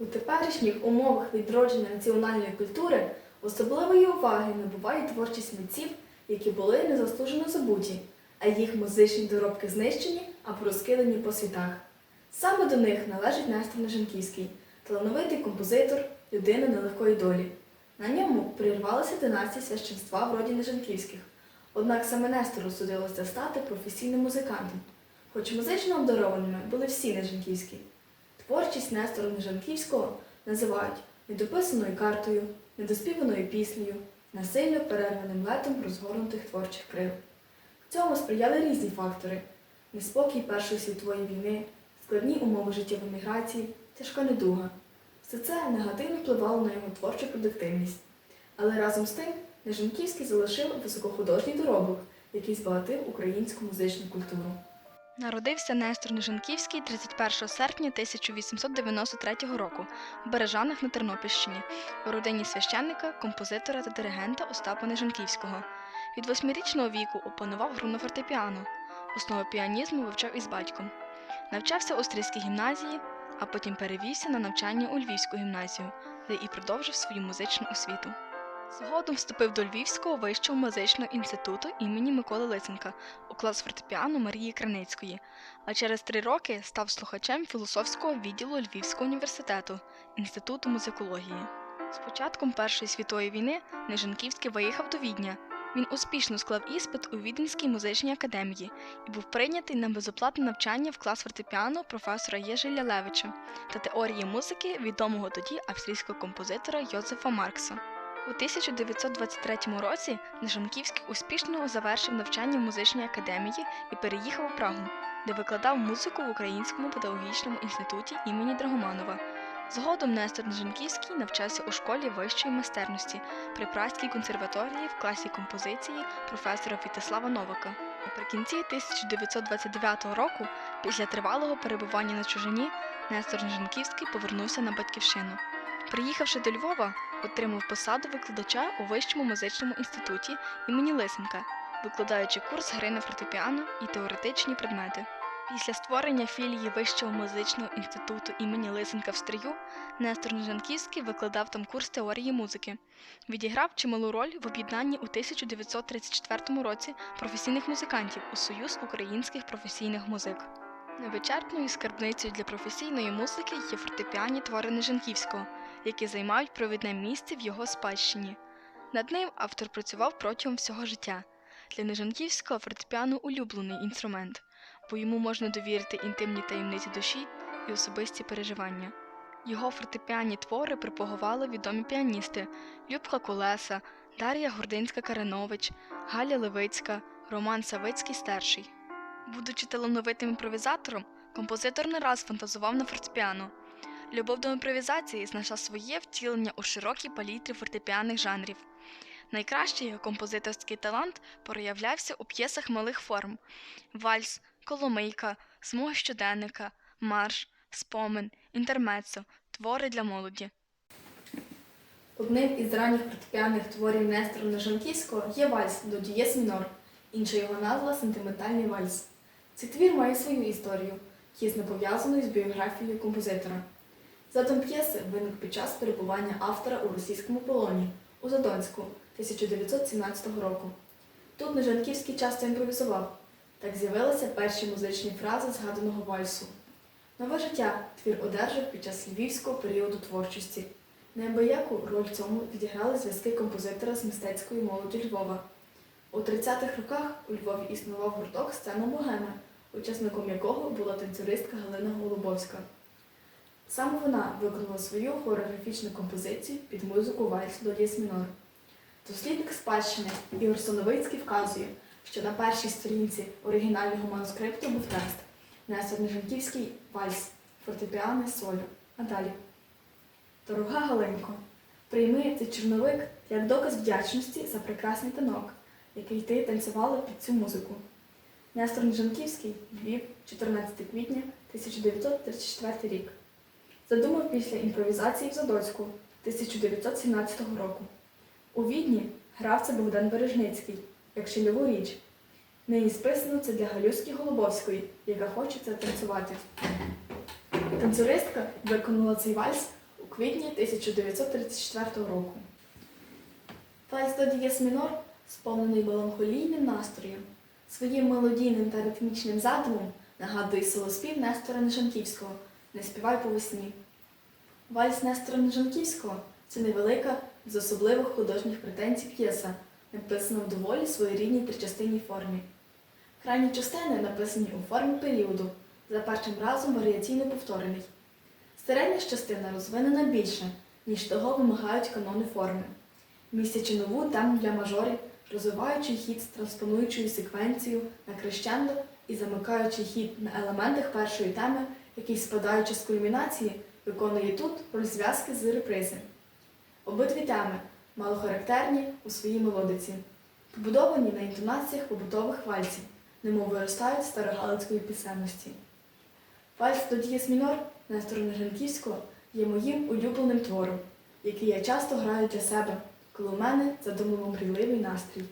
У теперішніх умовах відродження національної культури особливої уваги набуває творчість митців, які були незаслужено забуті, а їх музичні доробки знищені або розкидані по світах. Саме до них належить Нестор Нежанківський, талановитий композитор, людина нелегкої долі. На ньому прирвалася династія священства в роді Нежанківських. Однак саме Нестору судилося стати професійним музикантом, хоч музично обдарованими були всі Нежанківські. Творчість Нестора Нежанківського називають недописаною картою, недоспіваною піснею, насильно перерваним летом розгорнутих творчих крил. Цьому сприяли різні фактори: неспокій Першої світової війни, складні умови життя в еміграції, тяжка недуга. Все це негативно впливало на його творчу продуктивність. Але разом з тим Нежанківський залишив високохудожній доробок, який збагатив українську музичну культуру. Народився Нестор Нежанківський 31 серпня 1893 року в Бережанах на Тернопільщині у родині священника, композитора та диригента Остапа Нежанківського. Від восьмирічного віку опанував гру на фортепіано. Основи піанізму вивчав із батьком. Навчався у Стрийській гімназії, а потім перевівся на навчання у Львівську гімназію, де і продовжив свою музичну освіту. Згодом вступив до Львівського вищого музичного інституту імені Миколи Лисенка у клас фортепіано Марії Краницької, а через три роки став слухачем філософського відділу Львівського університету Інституту музикології. З початком Першої світової війни Нежанківський виїхав до Відня. Він успішно склав іспит у Віденській музичній академії і був прийнятий на безоплатне навчання в клас фортепіано професора Єжи Лялевича та теорії музики відомого тоді австрійського композитора Йозефа Маркса. У 1923 році Нежанківський успішно завершив навчання в музичній академії і переїхав у Прагу, де викладав музику в Українському педагогічному інституті імені Драгоманова. Згодом Нестор Нежанківський навчався у школі вищої майстерності при Празькій консерваторії в класі композиції професора Вітислава Новака. Наприкінці 1929 року, після тривалого перебування на чужині, Нестор Нежанківський повернувся на батьківщину. Приїхавши до Львова, отримав посаду викладача у Вищому музичному інституті імені Лисенка, викладаючи курс гри на фортепіано і теоретичні предмети. Після створення філії Вищого музичного інституту імені Лисенка в Стрию Нестор Нежанківський викладав там курс теорії музики. Відіграв чималу роль в об'єднанні у 1934 році професійних музикантів у Союз українських професійних музик. Невичерпною скарбницею для професійної музики є фортепіані твори Нежанківського, які займають провідне місце в його спадщині. Над ним автор працював протягом всього життя. Для Нежанківського фортепіано улюблений інструмент, бо йому можна довірити інтимні таємниці душі і особисті переживання. Його фортепіані твори пропагували відомі піаністи Любка Колеса, Дар'я Гординська-Каринович, Галя Левицька, Роман Савицький старший. Будучи талановитим імпровізатором, композитор не раз фантазував на фортепіано. Любов до імпровізації знайшла своє втілення у широкій палітрі фортепіаних жанрів. Найкращий його композиторський талант проявлявся у п'єсах малих форм: вальс, коломийка, смуга щоденника, марш, спомин, інтермецо, твори для молоді. Одним із ранніх фортепіаних творів Нестора Нежанківського є вальс до дієс мінор, інша його назва сентиментальний вальс. Цей твір має свою історію, тісно пов'язану з біографією композитора. Задум п'єси виник під час перебування автора у російському полоні у Задонську 1917 року. Тут Нежанківський часто імпровізував. Так з'явилися перші музичні фрази згаданого вальсу. Нове життя твір одержав під час львівського періоду творчості. Неабияку роль в цьому відіграли зв'язки композитора з мистецькою молоді Львова. У 30-х роках у Львові існував гурток сцена Богема, учасником якого була танцюристка Галина Голубовська. Саме вона виконала свою хореографічну композицію під музику вальсу до дієс мінор. Дослідник спадщини Ігор Соновицький вказує, що на першій сторінці оригінального манускрипту був текст Нестор Нежанківський вальс, фортепіане солю. А далі. Дорога Галинко, прийми цей чорновик як доказ вдячності за прекрасний танок, який ти танцювала під цю музику. Нестор Нежанківський, Львів, 14 квітня 1934 рік. Задумав після імпровізації в Задоцьку 1917 року. У Відні грав це Богдан Бережницький, як шильову річ. Нині списано це для Галюськи Голубовської, яка хоче це танцювати. Танцюристка виконала цей вальс у квітні 1934 року. Вальс до дієс мінор сповнений меланхолійним настроєм. Своїм мелодійним та ритмічним задумом нагадує солоспів Нестора Нежанківського Не співай по весні. Вальс Нестора Нежанківського це невелика з особливих художніх претензій п'єса, написана в доволі своєрідній тричастинній формі. Крайні частини написані у формі періоду, за першим разом варіаційно повторений. Середня частина розвинена більше, ніж того вимагають канони форми, містячи нову тему для мажорів, розвиваючи хід з транспонуючою секвенцією на крещендо і замикаючи хід на елементах першої теми, який, спадаючи з кульмінації, виконує тут роль зв'язки з репризи. Обидві теми мало характерні у своїй мелодиці, побудовані на інтонаціях побутових вальсів, немов виростають старогалицької пісенності. Вальс до дієс мінор Нестора Нежанківського є моїм улюбленим твором, який я часто граю для себе, коли у мене задумано мрійливий настрій.